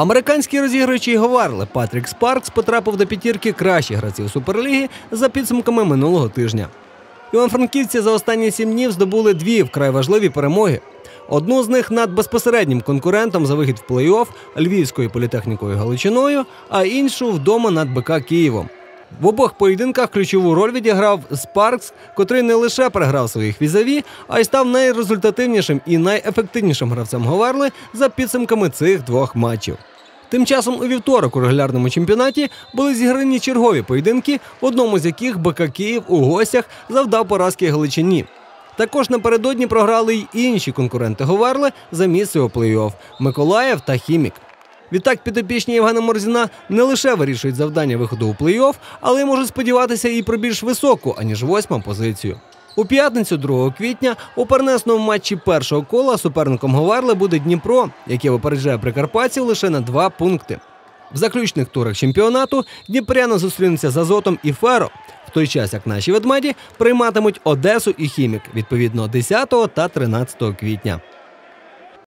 Американський розігруючий Говарли Патрік Спаркс потрапив до п'ятірки кращих гравців Суперліги за підсумками минулого тижня. Іван-Франківці за останні сім днів здобули дві вкрай важливі перемоги. Одну з них над безпосереднім конкурентом за вихід в плей-офф Львівською політехнікою Галичиною, а іншу вдома над БК Києвом. В обох поєдинках ключову роль відіграв Спаркс, котрий не лише переграв своїх візаві, а й став найрезультативнішим і найефективнішим гравцем Говарли за підсумками цих двох матчів. Тим часом у вівторок у регулярному чемпіонаті були зіграні чергові поєдинки, в одному з яких БК Київ у гостях завдав поразки Галичині. Також напередодні програли й інші конкуренти Говарли за місце у плей-офф Миколаїв та Хімік. Відтак підопічні Євгена Морзіна не лише вирішують завдання виходу у плей-офф, але й можуть сподіватися і про більш високу, аніж восьма позицію. У п'ятницю, 2 квітня, у перенесному матчі першого кола суперником Говарли буде Дніпро, яке випереджає прикарпатців лише на два пункти. В заключних турах чемпіонату Дніпряни зустрінуться з Азотом і Феро, в той час як наші ведмеді прийматимуть Одесу і Хімік відповідно 10 та 13 квітня.